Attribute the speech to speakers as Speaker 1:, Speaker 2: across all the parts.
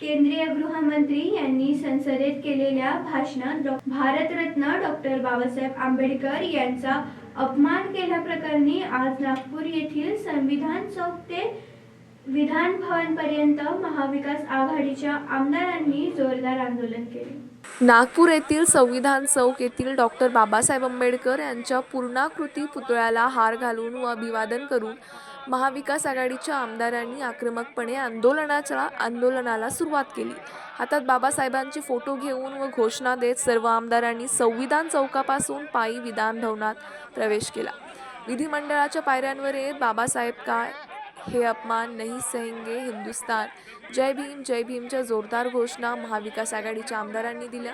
Speaker 1: केंद्रीय गृहमंत्री यांनी संसदेत केलेल्या भाषणात डॉ- भारतरत्न डॉक्टर बाबासाहेब आंबेडकर यांचा अपमान केल्याप्रकरणी आज नागपूर येथील संविधान चौक ते विधान भवन पर्यंत महाविकास आघाडीच्या आमदारांनी जोरदार आंदोलन केले.
Speaker 2: नागपूर येथील संविधान चौक येथील डॉक्टर बाबासाहेब आंबेडकर यांच्या पूर्णाकृती पुतळ्याला हार घालून व अभिवादन करून महाविकास आघाडीच्या आमदारांनी आक्रमकपणे आंदोलनाच्या आंदोलनाला सुरुवात केली. हातात बाबासाहेबांचे फोटो घेऊन व घोषणा देत सर्व आमदारांनी संविधान चौकापासून पायी विधान भवनात प्रवेश केला. विधिमंडळाच्या पायऱ्यांवर येत बाबासाहेब काय हे अपमान नहीं सहेंगे हिंदुस्तान. जय भीम जय भीमच्या जोरदार घोषणा महाविकास आघाडीच्या आमदारांनी दिल्या.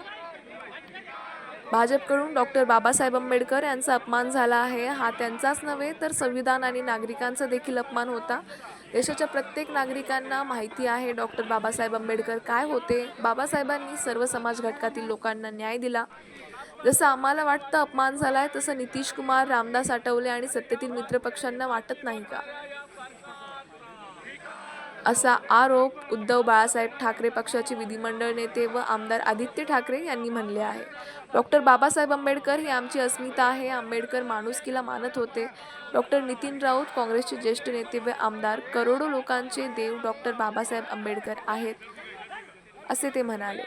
Speaker 2: भाजपकडून डॉक्टर बाबासाहेब आंबेडकर यांचा अपमान झाला आहे. हा त्यांचाच नव्हे तर संविधान आणि नागरिकांचा देखील अपमान होता. देशाच्या प्रत्येक नागरिकांना माहिती आहे डॉक्टर बाबासाहेब आंबेडकर काय होते. बाबासाहेबांनी सर्व समाज घटकातील लोकांना न्याय दिला. जसं आम्हाला वाटतं अपमान झालाय तसं नितीश कुमार रामदास आठवले आणि सत्तेतील मित्रपक्षांना वाटत नाही का? असा आरोप उद्धव बाळासाहेब ठाकरे पक्षाचे विधिमंडळ नेते व आमदार आदित्य ठाकरे यांनी म्हणले आहे. डॉक्टर बाबासाहेब आंबेडकर ही आमची अस्मिता आहे. आंबेडकर माणुसकीला मानत होते. डॉक्टर नितीन राऊत काँग्रेसचे ज्येष्ठ नेते व आमदार. करोडो लोकांचे देव डॉक्टर बाबासाहेब आंबेडकर आहेत असे ते म्हणाले.